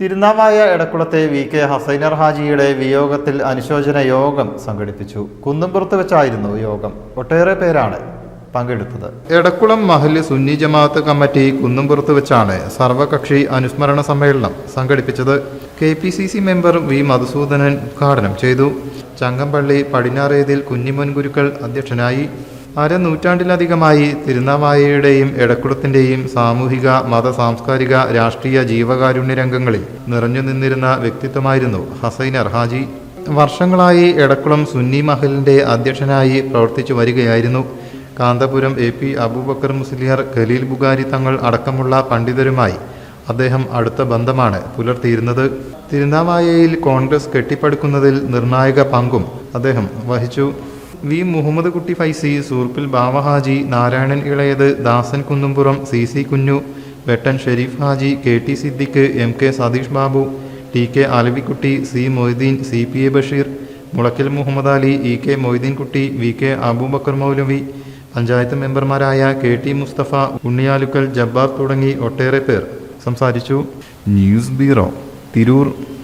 തിരുനാവായ എടക്കുളത്തെ V K Hasainar ഹാജിയുടെ വിയോഗത്തിൽ അനുശോചന യോഗം സംഘടിപ്പിച്ചു. കുന്നംപുറത്ത് വെച്ചായിരുന്നു യോഗം. ഒട്ടേറെ പേരാണ് പങ്കെടുത്തത്. എടക്കുളം മഹൽ സുന്നി ജമാഅത്ത് കമ്മിറ്റി കുന്നംപുറത്ത് വെച്ചാണ് സർവകക്ഷി അനുസ്മരണ സമ്മേളനം സംഘടിപ്പിച്ചത്. K P C C member V Madhusoodanan ഉദ്ഘാടനം ചെയ്തു. ചങ്ങമ്പള്ളി പടിഞ്ഞാറേതിൽ കുഞ്ഞിമോൻ ഗുരുക്കൾ അധ്യക്ഷനായി അരനൂറ്റാണ്ടിലധികമായി തിരുനാവായയുടെയും എടക്കുളത്തിന്റെയും സാമൂഹിക മത സാംസ്കാരിക രാഷ്ട്രീയ ജീവകാരുണ്യ രംഗങ്ങളിൽ നിറഞ്ഞു നിന്നിരുന്ന വ്യക്തിത്വമായിരുന്നു ഹസൈനർ ഹാജി. വർഷങ്ങളായി എടക്കുളം സുന്നി മഹലിന്റെ അധ്യക്ഷനായി പ്രവർത്തിച്ചു വരികയായിരുന്നു. കാന്തപുരം എ പി അബൂബക്കർ മുസ്ലിയർ ഖലീൽ ബുഗാരി തങ്ങൾ അടക്കമുള്ള പണ്ഡിതരുമായി അദ്ദേഹം അടുത്ത ബന്ധമാണ് പുലർത്തിയിരുന്നത്. തിരുനാവായയിൽ കോൺഗ്രസ് കെട്ടിപ്പടുക്കുന്നതിൽ നിർണായക പങ്കും അദ്ദേഹം വഹിച്ചു. വി മുഹമ്മദ് കുട്ടി ഫൈസി സൂർപ്പിൽ ബാവഹാജി നാരായണൻ ഇളയത് ദാസൻ Kunnumpuram C C Kunju Vettan Sharif Haji K T Siddique M K Satheesh Babu T K Alavikutty C Moideen C P A Basheer Mulakkal Muhammad Ali E K Moideenkutty V K Abubakar Moulavi panchayat മെമ്പർമാരായ K T Mustafa Unniyalukkal Jabbar തുടങ്ങി ഒട്ടേറെ പേർ സംസാരിച്ചു. News bureau Tirur.